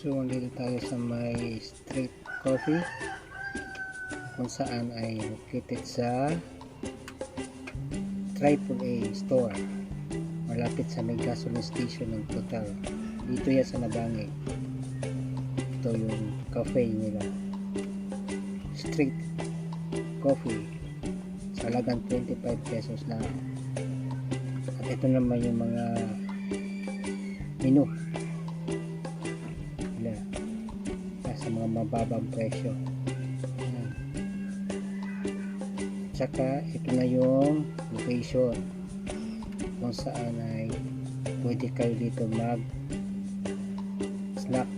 So, dito tayo sa may street coffee kung saan ay located sa Triple A store malapit sa may gasoline station ng Total. Dito yan sa Nabangay ito yung cafe nila. Street coffee sa halagang 25 pesos lang. At ito naman yung mga menu nasa mga mababang presyo. Tsaka ito na yung location kung saan ay pwede kayo dito mag snack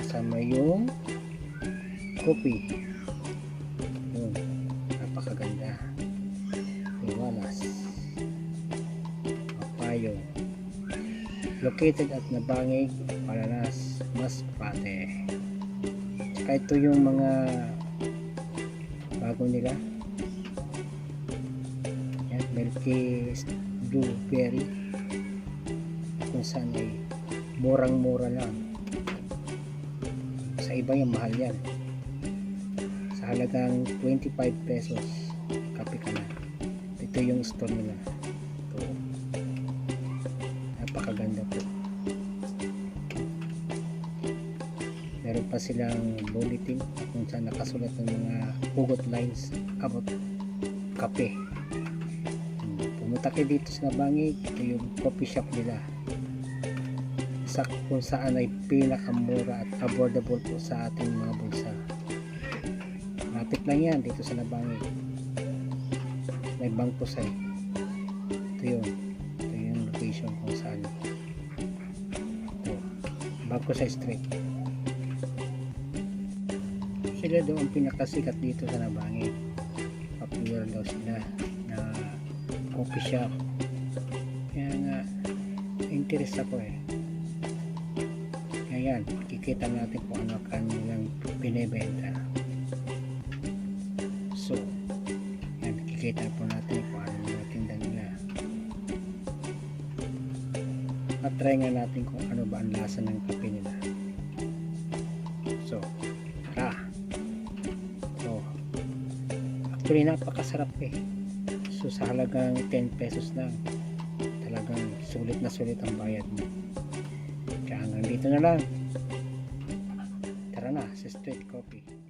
kasama yung coffee. Yun napakaganda. Iwalas. Papayo. Located at Nabangig Paranas Masbate tsaka ito yung mga bago nila. Yan, milky blueberry. Kung saan ay murang mura lang. Sa iba yung mahal yan. Sa halagang 25 pesos kape ka na. Ito yung store nila meron pa silang bulletin kung saan nakasulat ng mga hugot lines about kape. Hmm, pumunta kayo dito sa Nabangig ito yung coffee shop nila. Sa kung saan ay pinakamura at affordable po sa ating mga bulsa. Lapit lang yan dito sa Nabangig may bangko sa ito yun. Ito yung location kung saan. Ito. Bangko sa street sila daw ang pinakasikat dito sa Nabangig popular daw sila na coffee shop kaya nga interest ako eh. Kaya yan kikita natin kung ano kanilang binibenta. So yan kikita po natin kung ano yung tinda nila. At try nga natin kung ano ba ang lasa ng kape nila actually napakasarap eh. So sa halagang 10 pesos lang talagang sulit na sulit ang bayad mo. Kaya hanggang dito na lang. Tara na sa street coffee